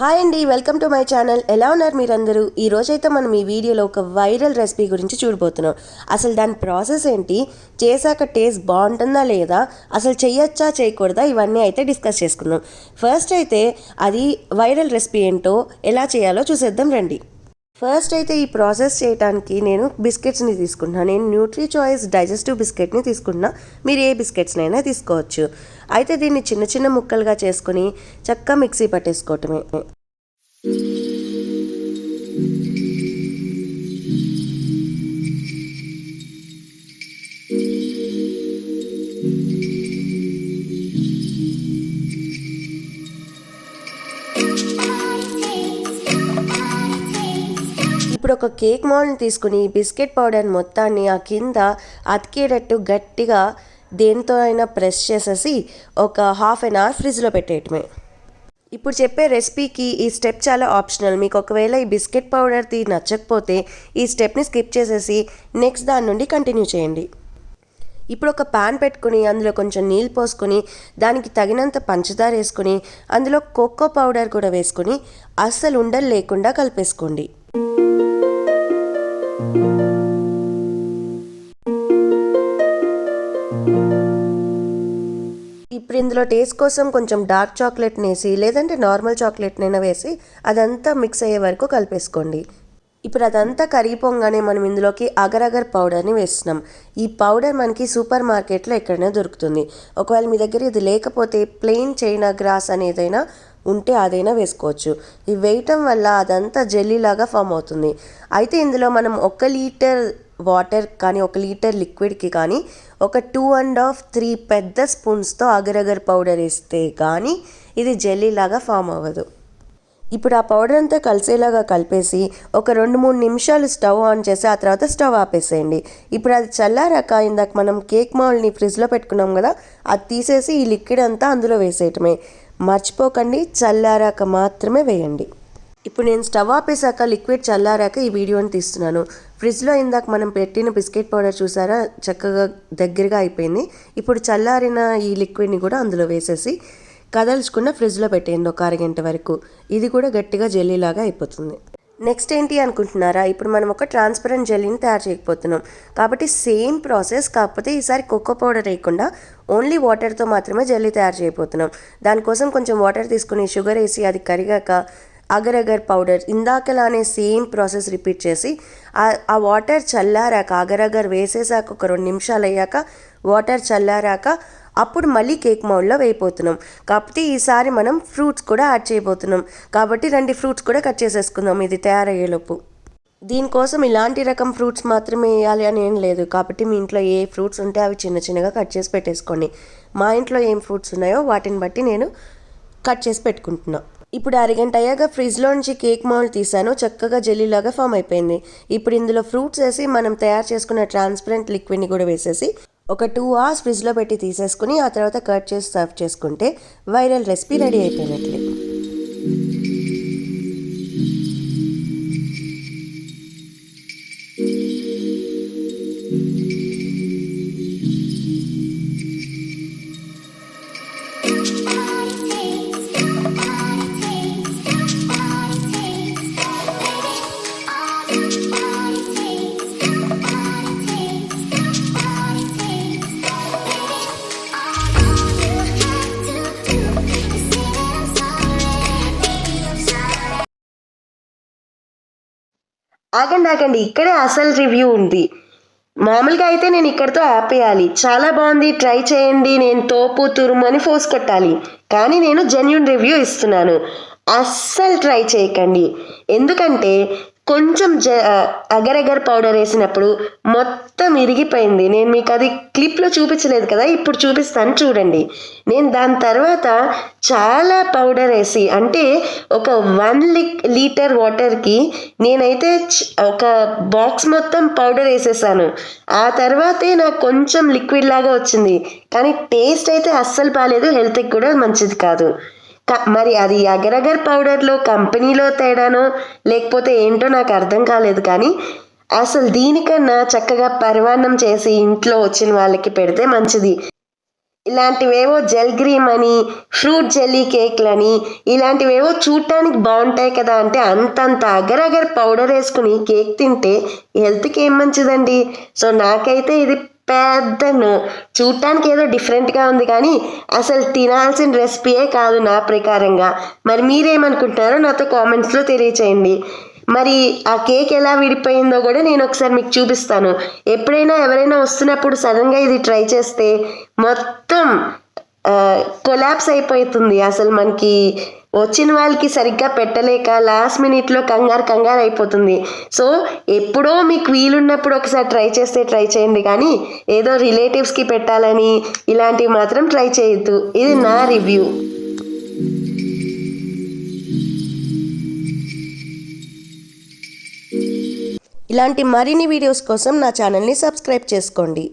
Hi అండి welcome to my channel. ఎలా ఉన్నారు మీరందరూ? ఈ రోజైతే మనం ఈ వీడియోలో ఒక వైరల్ రెసిపీ గురించి చూడబోతున్నాం. అసలు దాని ప్రాసెస్ ఏంటి? చేశాక టేస్ట్ బాగుంటుందా లేదా? అసలు చేయొచ్చా చేయకూడదా? ఇవన్నీ అయితే డిస్కస్ చేసుకుందాం. ఫస్ట్ అయితే అది వైరల్ రెసిపీ ఏంటో ఎలా చేయాలో చూసేద్దాం రండి. ఫస్ట్ అయితే ఈ ప్రాసెస్ చేయడానికి నేను బిస్కెట్స్ని తీసుకుంటున్నాను నేను న్యూట్రీ చాయిస్ డైజెస్టివ్ బిస్కెట్ని తీసుకుంటున్నా. మీరు ఏ బిస్కెట్స్నైనా తీసుకోవచ్చు. అయితే దీన్ని చిన్న చిన్న ముక్కలుగా చేసుకొని చక్కగా మిక్సీ పట్టేసుకోవటమే. ఇప్పుడు ఒక కేక్ మోల్డ్ని తీసుకుని బిస్కెట్ పౌడర్ మొత్తాన్ని ఆ కింద అతికేటట్టు గట్టిగా దేనితో అయినా ప్రెస్ చేసేసి ఒక హాఫ్ అన్ అవర్ ఫ్రిడ్జ్లో పెట్టేయటమే. ఇప్పుడు చెప్పే రెసిపీకి ఈ స్టెప్ చాలా ఆప్షనల్. మీకు ఒకవేళ ఈ బిస్కెట్ పౌడర్ది నచ్చకపోతే ఈ స్టెప్ని స్కిప్ చేసేసి నెక్స్ట్ దాని నుండి కంటిన్యూ చేయండి. ఇప్పుడు ఒక పాన్ పెట్టుకుని అందులో కొంచెం నీళ్ళు పోసుకొని దానికి తగినంత పంచదార వేసుకొని అందులో కోకో పౌడర్ కూడా వేసుకొని అస్సలు ఉండలు లేకుండా కలిపేసుకోండి. ఇప్పుడు ఇందులో టేస్ట్ కోసం కొంచెం డార్క్ చాక్లెట్ని వేసి లేదంటే నార్మల్ చాక్లెట్నైనా వేసి అదంతా మిక్స్ అయ్యే వరకు కలిపేసుకోండి. ఇప్పుడు అదంతా కరిగిపోగానే మనం ఇందులోకి అగరగర్ పౌడర్ని వేస్తున్నాం. ఈ పౌడర్ మనకి సూపర్ మార్కెట్లో ఎక్కడైనా దొరుకుతుంది. ఒకవేళ మీ దగ్గర ఇది లేకపోతే ప్లెయిన్ చైనా గ్రాస్ అనేదైనా ఉంటే అదైనా వేసుకోవచ్చు. ఇది వేయటం వల్ల అదంతా జెల్లీలాగా ఫామ్ అవుతుంది. అయితే ఇందులో మనం ఒక లీటర్ వాటర్ కానీ ఒక లీటర్ లిక్విడ్కి కానీ ఒక టూ అండ్ హాఫ్ త్రీ పెద్ద స్పూన్స్తో అగరగర్ పౌడర్ వేస్తే కానీ ఇది జెల్లీలాగా ఫామ్ అవ్వదు. ఇప్పుడు ఆ పౌడర్ అంతా కలిసేలాగా కలిపేసి ఒక రెండు మూడు నిమిషాలు స్టవ్ ఆన్ చేసి ఆ తర్వాత స్టవ్ ఆపేసేయండి. ఇప్పుడు అది చల్లారాక ఇందాక మనం కేక్ మౌల్ని ఫ్రిడ్జ్లో పెట్టుకున్నాం కదా అది తీసేసి ఈ లిక్విడ్ అంతా అందులో వేసేయటమే. మర్చిపోకండి చల్లారాక మాత్రమే వేయండి. ఇప్పుడు నేను స్టవ్ ఆపేసాక లిక్విడ్ చల్లారాక ఈ వీడియోని తీస్తున్నాను. ఫ్రిడ్జ్లో ఇందాక మనం పెట్టిన బిస్కెట్ పౌడర్ చూసారా? చక్కగా దగ్గరగా అయిపోయింది. ఇప్పుడు చల్లారిన ఈ లిక్విడ్ని కూడా అందులో వేసేసి కదల్చుకున్న ఫ్రిడ్జ్లో పెట్టేయండి ఒక అరగంట వరకు. ఇది కూడా గట్టిగా జెల్లీలాగా అయిపోతుంది. నెక్స్ట్ ఏంటి అనుకుంటున్నారా? ఇప్పుడు మనం ఒక ట్రాన్స్పరెంట్ జెల్లీని తయారు చేయకపోతున్నాం. కాబట్టి సేమ్ ప్రాసెస్ కాకపోతే ఈసారి కోకో పౌడర్ వేయకుండా ఓన్లీ వాటర్తో మాత్రమే జెల్లీ తయారు చేయబోతున్నాం. దానికోసం కొంచెం వాటర్ తీసుకుని షుగర్ వేసి అది కరిగాక అగర్ అగర్ పౌడర్ ఇందాకలానే సేమ్ ప్రాసెస్ రిపీట్ చేసి ఆ వాటర్ చల్లారాక అగర్ అగర్ వేసేసాక ఒక రెండు నిమిషాలు అయ్యాక వాటర్ చల్లారాక అప్పుడు మళ్ళీ కేక్ మౌల్డ్లో వేయిపోతున్నాం కాకపోతే ఈసారి మనం ఫ్రూట్స్ కూడా యాడ్ చేయబోతున్నాం. కాబట్టి రెండు ఫ్రూట్స్ కూడా కట్ చేసేసుకుందాం ఇది తయారయ్యేలోపు. దీనికోసం ఇలాంటి రకం ఫ్రూట్స్ మాత్రమే వేయాలి అని ఏం లేదు. కాబట్టి మీ ఇంట్లో ఏ ఫ్రూట్స్ ఉంటే అవి చిన్న చిన్నగా కట్ చేసి పెట్టేసుకోండి. మా ఇంట్లో ఏం ఫ్రూట్స్ ఉన్నాయో వాటిని బట్టి నేను కట్ చేసి పెట్టుకుంటున్నా. ఇప్పుడు అరగంట అయ్యాక ఫ్రిడ్జ్లో నుంచి కేక్ మౌల్డ్ తీసాను చక్కగా జెల్లీలాగా ఫామ్ అయిపోయింది. ఇప్పుడు ఇందులో ఫ్రూట్స్ వేసి మనం తయారు చేసుకున్న ట్రాన్స్పరెంట్ లిక్విడ్ని కూడా వేసేసి ఒక టూ అవర్స్ ఫ్రిడ్జ్లో పెట్టి తీసేసుకుని ఆ తర్వాత కట్ చేసి సర్వ్ చేసుకుంటే వైరల్ రెసిపీ రెడీ అయిపోయినట్లే. ఆగండి ఆగండి. ఇక్కడే అసలు రివ్యూ ఉంది. మామూలుగా అయితే నేను ఇక్కడితో ఆపేయాలి. చాలా బాగుంది ట్రై చేయండి. నేను తోపు తురుము అని ఫోర్స్ కొట్టాలి. కానీ నేను జెన్యున్ రివ్యూ ఇస్తున్నాను. అస్సలు ట్రై చేయకండి. ఎందుకంటే కొంచెం జ అగరగర్ పౌడర్ వేసినప్పుడు మొత్తం ఇరిగిపోయింది. నేను మీకు అది క్లిప్లో చూపించలేదు కదా ఇప్పుడు చూపిస్తాను చూడండి. నేను దాని తర్వాత చాలా పౌడర్ వేసి అంటే ఒక వన్ లిక్ లీటర్ వాటర్కి నేనైతే ఒక బాక్స్ మొత్తం పౌడర్ వేసేసాను. ఆ తర్వాతే నాకు కొంచెం లిక్విడ్ లాగా వచ్చింది. కానీ టేస్ట్ అయితే అస్సలు బాగాలేదు హెల్త్కి కూడా మంచిది కాదు. మరి అది అగరగర్ పౌడర్లో కంపెనీలో తేడానో లేకపోతే ఏంటో నాకు అర్థం కాలేదు కానీ అసలు దీనికన్నా చక్కగా పరిమాణం చేసి ఇంట్లో వచ్చిన వాళ్ళకి పెడితే మంచిది. ఇలాంటివేవో జెల్ గ్రీమ్ అని ఫ్రూట్ జెల్లీ కేక్లని ఇలాంటివేవో చూడటానికి బాగుంటాయి కదా అంటే అంతంత అగరగర్ పౌడర్ వేసుకుని కేక్ తింటే హెల్త్కి ఏం మంచిదండి? సో నాకైతే ఇది పెద్ద నో చూడటానికి ఏదో డిఫరెంట్గా ఉంది కానీ అసలు తినాల్సిన రెసిపీయే కాదు నా ప్రకారంగా. మరి మీరేమనుకుంటున్నారో నాతో కామెంట్స్లో తెలియచేయండి. మరి ఆ కేక్ ఎలా విడిపోయిందో కూడా నేను ఒకసారి మీకు చూపిస్తాను. ఎప్పుడైనా ఎవరైనా వస్తున్నప్పుడు సడన్గా ఇది ట్రై చేస్తే మొత్తం కొలాప్స్ అయిపోతుంది అసలు మనకి. వచ్చిన వాళ్ళకి సరిగ్గా పెట్టలేక లాస్ట్ మినిట్లో కంగారు కంగారు అయిపోతుంది. సో ఎప్పుడో మీకు వీలున్నప్పుడు ఒకసారి ట్రై చేస్తే ట్రై చేయండి కానీ ఏదో రిలేటివ్స్కి పెట్టాలని ఇలాంటివి మాత్రం ట్రై చేయొద్దు. ఇది నా రివ్యూ ఇలాంటి మరిన్ని వీడియోస్ కోసం నా ఛానల్ని సబ్స్క్రైబ్ చేసుకోండి.